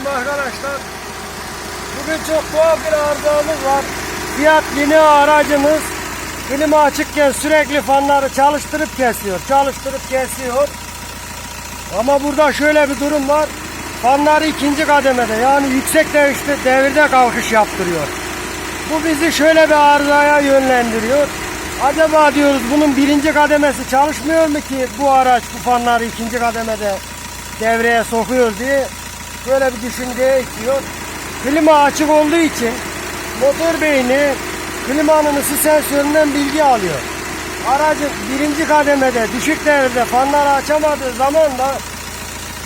Selamünaleyküm arkadaşlar. Bugün çok tuhaf bir arızamız var. Fiat Linea aracımız klima açıkken sürekli fanları çalıştırıp kesiyor. Çalıştırıp kesiyor. Ama burada şöyle bir durum var. Fanları ikinci kademede yani yüksek devirde, devirde kalkış yaptırıyor. Bu bizi şöyle bir arızaya yönlendiriyor. Acaba diyoruz bunun birinci kademesi çalışmıyor mu ki bu araç bu fanları ikinci kademede devreye sokuyor diye böyle bir düşünceye itiyor. Klima açık olduğu için motor beyni klimanın ısı sensöründen bilgi alıyor. Aracın birinci kademede düşük devirde fanları açamadığı zaman da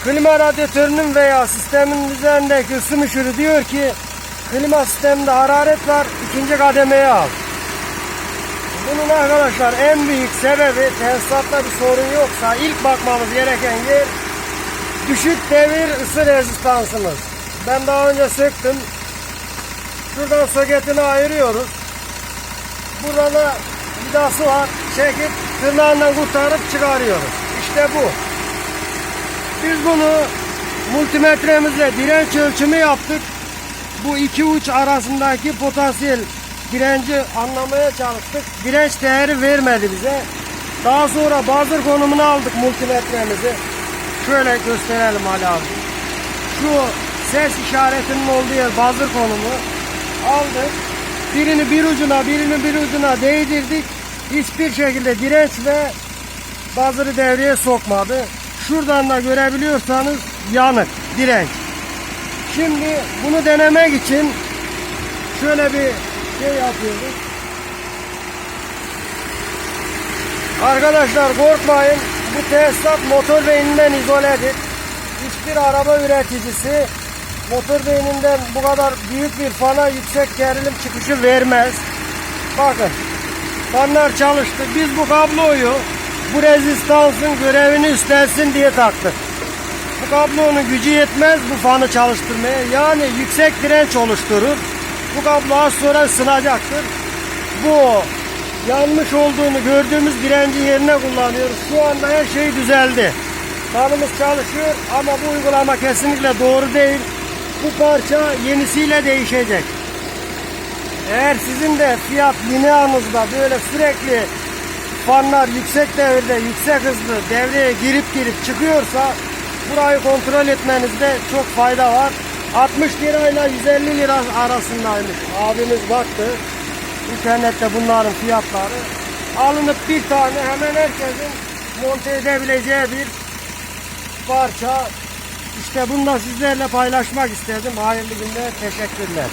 klima radyatörünün veya sistemin üzerindeki ısı müşürü diyor ki klima sisteminde hararet var ikinci kademeye al. Bunun arkadaşlar en büyük sebebi tesisatta bir sorun yoksa ilk bakmamız gereken yer düşük devir ısı rezistansımız. Ben daha önce söktüm. Şuradan soketini ayırıyoruz. Burada da vidası var. Çekip tırnağından kurtarıp çıkarıyoruz. İşte bu. Biz bunu multimetremizle direnç ölçümü yaptık. Bu iki uç arasındaki potansiyel direnci anlamaya çalıştık. Direnç değeri vermedi bize. Daha sonra buzzer konumunu aldık multimetremizi. Şöyle gösterelim Ali abi. Şu ses işaretinin olduğu yer buzzer konumu aldık. Birini bir ucuna birini bir ucuna değdirdik. Hiçbir şekilde direnç ve buzzer'ı devreye sokmadı. Şuradan da görebiliyorsanız yanık direnç. Şimdi bunu denemek için şöyle bir şey yapıyoruz. Arkadaşlar korkmayın. Bu tesisat motor beyninden izoledir. Hiçbir araba üreticisi motor beyninden bu kadar büyük bir fana yüksek gerilim çıkışı vermez. Bakın fanlar çalıştı. Biz bu kabloyu bu rezistansın görevini üstlensin diye taktık. Bu kablonun gücü yetmez bu fanı çalıştırmaya. Yani yüksek direnç oluşturur. Bu kablo az sonra ısınacaktır. Bu yanlış olduğunu gördüğümüz direnci yerine kullanıyoruz. Şu anda her şey düzeldi. Fanımız çalışıyor ama bu uygulama kesinlikle doğru değil. Bu parça yenisiyle değişecek. Eğer sizin de fiyat lineanızda böyle sürekli fanlar yüksek devirde, yüksek hızlı devreye girip girip çıkıyorsa burayı kontrol etmenizde çok fayda var. 60 lirayla 150 lira arasındaymış. Abimiz baktı. İnternette bunların fiyatları. Alınıp bir tane hemen herkesin monte edebileceği bir parça. İşte bunu da sizlerle paylaşmak istedim. Hayırlı günler. Teşekkürler.